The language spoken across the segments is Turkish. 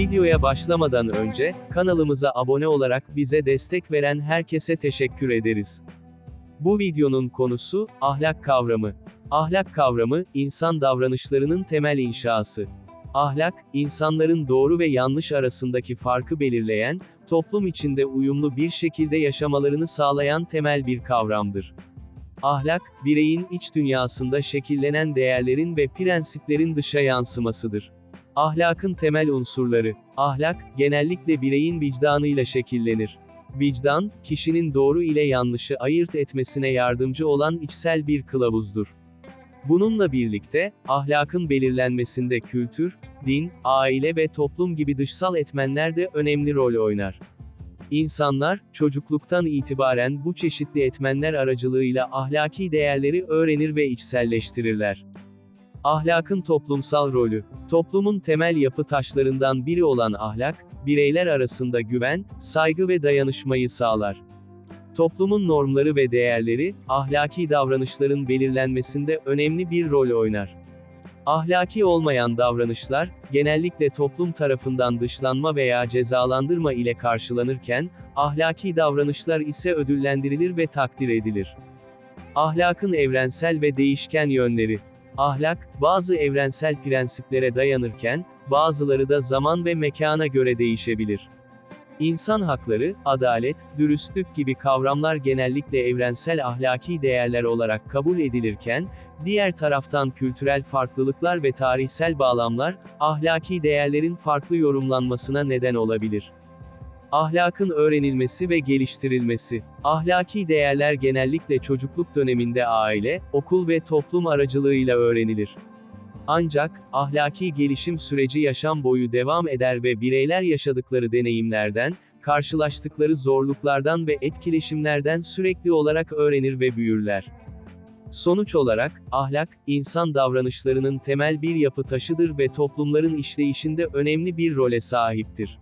Videoya başlamadan önce, kanalımıza abone olarak bize destek veren herkese teşekkür ederiz. Bu videonun konusu, ahlak kavramı. Ahlak kavramı, insan davranışlarının temel inşası. Ahlak, insanların doğru ve yanlış arasındaki farkı belirleyen, toplum içinde uyumlu bir şekilde yaşamalarını sağlayan temel bir kavramdır. Ahlak, bireyin iç dünyasında şekillenen değerlerin ve prensiplerin dışa yansımasıdır. Ahlakın temel unsurları. Ahlak, genellikle bireyin vicdanıyla şekillenir. Vicdan, kişinin doğru ile yanlışı ayırt etmesine yardımcı olan içsel bir kılavuzdur. Bununla birlikte, ahlakın belirlenmesinde kültür, din, aile ve toplum gibi dışsal etmenler de önemli rol oynar. İnsanlar, çocukluktan itibaren bu çeşitli etmenler aracılığıyla ahlaki değerleri öğrenir ve içselleştirirler. Ahlakın toplumsal rolü. Toplumun temel yapı taşlarından biri olan ahlak, bireyler arasında güven, saygı ve dayanışmayı sağlar. Toplumun normları ve değerleri, ahlaki davranışların belirlenmesinde önemli bir rol oynar. Ahlaki olmayan davranışlar, genellikle toplum tarafından dışlanma veya cezalandırma ile karşılanırken, ahlaki davranışlar ise ödüllendirilir ve takdir edilir. Ahlakın evrensel ve değişken yönleri. Ahlak, bazı evrensel prensiplere dayanırken, bazıları da zaman ve mekana göre değişebilir. İnsan hakları, adalet, dürüstlük gibi kavramlar genellikle evrensel ahlaki değerler olarak kabul edilirken, diğer taraftan kültürel farklılıklar ve tarihsel bağlamlar, ahlaki değerlerin farklı yorumlanmasına neden olabilir. Ahlakın öğrenilmesi ve geliştirilmesi. Ahlaki değerler genellikle çocukluk döneminde aile, okul ve toplum aracılığıyla öğrenilir. Ancak, ahlaki gelişim süreci yaşam boyu devam eder ve bireyler yaşadıkları deneyimlerden, karşılaştıkları zorluklardan ve etkileşimlerden sürekli olarak öğrenir ve büyürler. Sonuç olarak, ahlak, insan davranışlarının temel bir yapı taşıdır ve toplumların işleyişinde önemli bir role sahiptir.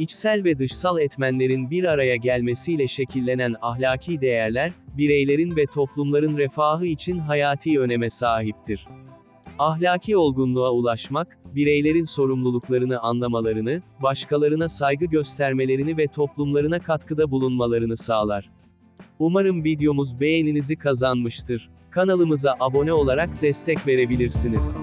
İçsel ve dışsal etmenlerin bir araya gelmesiyle şekillenen ahlaki değerler, bireylerin ve toplumların refahı için hayati öneme sahiptir. Ahlaki olgunluğa ulaşmak, bireylerin sorumluluklarını anlamalarını, başkalarına saygı göstermelerini ve toplumlarına katkıda bulunmalarını sağlar. Umarım videomuz beğeninizi kazanmıştır. Kanalımıza abone olarak destek verebilirsiniz.